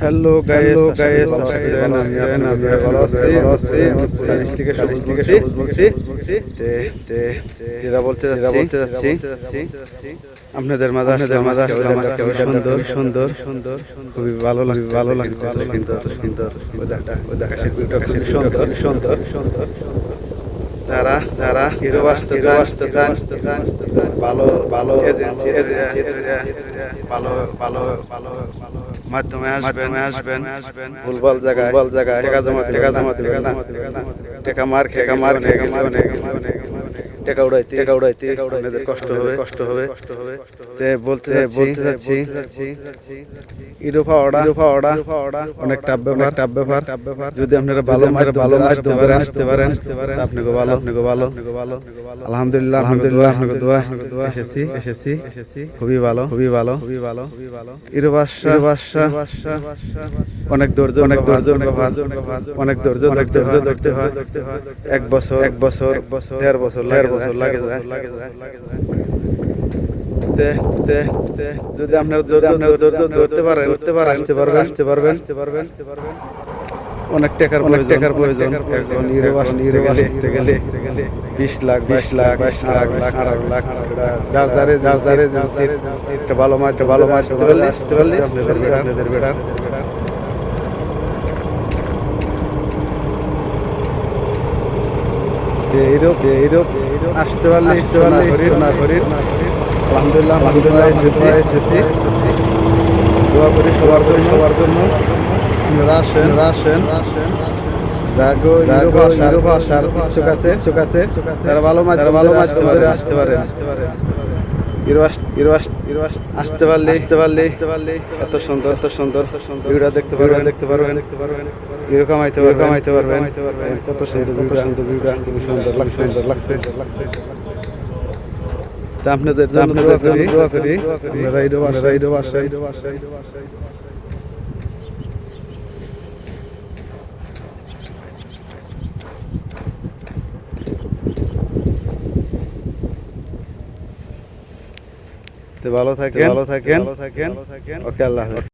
Hello guys guys ভালো আছি আমি থেকে সবুজ থেকে বলছি তে তে যেটা বলতে যেটা বলতে যাচ্ছি আপনাদের মাঝে আপনাদের মাঝে সুন্দর সুন্দর সুন্দর খুবই ভালো লাগছে ভালো লাগছে অত সুন্দর অত সুন্দর সুন্দর সুন্দর। সুন্দর। যারা যারা হিরো আসতে চান। ভালো ভালো এজেন্সি এজেন্সি ভালো ভালো ভালো ভালো মাধ্যমে আসবেন আসবেন আসবেন। ভুলভাল জায়গায় ভুলভাল জায়গায় টাকা জমা টাকা জমা টাকা মার টাকা মার। টাকা টাকা উড়াইতে টাকা উড়াইতে আপনাদের কষ্ট হবে। কষ্ট হবে। কষ্ট হবে। তে বলতে বলতে যাচ্ছি ইরোফা অর্ডা ইরোফা অর্ডা অনেক টাপ ব্যাপার। টাপ ব্যাপার। টাপ ব্যাপার। যদি আপনারা ভালো মাধ্যমে ভালো পারেন আসতে পারেন। আসতে পারেন। আপনাকে ভালো। আপনাকে ভালো। আপনাকে ভালো। আলহামদুলিল্লাহ আলহামদুলিল্লাহ আপনাকে দোয়া আপনাকে দোয়া। এসেছি এসেছি। এসেছি। খুবই ভালো খুবই ভালো। খুবই ভালো। খুবই ভালো। ইরোবাসা বাসা অনেক ধৈর্য অনেক ধৈর্য অনেক ধৈর্য অনেক ধৈর্য ধরতে হয়। এক বছর এক বছর এক বছর দেড় বছর দেড় বছর লাগে যায় যদি আপনার যদি আপনার ধৈর্য ধরতে পারেন ধরতে পারেন আসতে পারবেন আসতে পারবেন আসতে পারবেন। আসতে পারবেন। অনেক টাকার অনেক টাকার প্রয়োজন। নির্বাস নির্বাস করতে গেলে বিশ লাখ বিশ লাখ বাইশ লাখ লাখ আড়াই লাখ যার যারে যার যারে একটা ভালো মাছ একটা ভালো মাছ আসতে পারলে আসতে পারলে আপনাদের বেটার আপনাদের বেটার এইরূপ এইরূপ আসতে পারলে আসতে পারলে সোনা করির আলহামদুলিল্লাহ আলহামদুলিল্লাহ এসেছি এসেছি দোয়া করি সবার জন্য। সবার জন্য ভালো মাছ ভালো মাছ আসতে পারে। আসতে পারে। আসতে পারলে আসতে পারলে এত সুন্দর এত সুন্দর। ভিউটা দেখতে পারবেন দেখতে পারবেন। দেখতে পারবেন। ইউরো কামাইতে পারবেন আইতে পারবেন। কত সুন্দর কত সুন্দর ভিউটা খুবই সুন্দর লাগছে। সুন্দর লাগছে। তা আপনাদের জন্য দোয়া করি। দোয়া করি। দোয়া এই দোয়া এই দোয়া এই তো ভালো থাকেন ভালো থাকেন। ভালো থাকেন। ওকে আল্লাহ হাফেজ।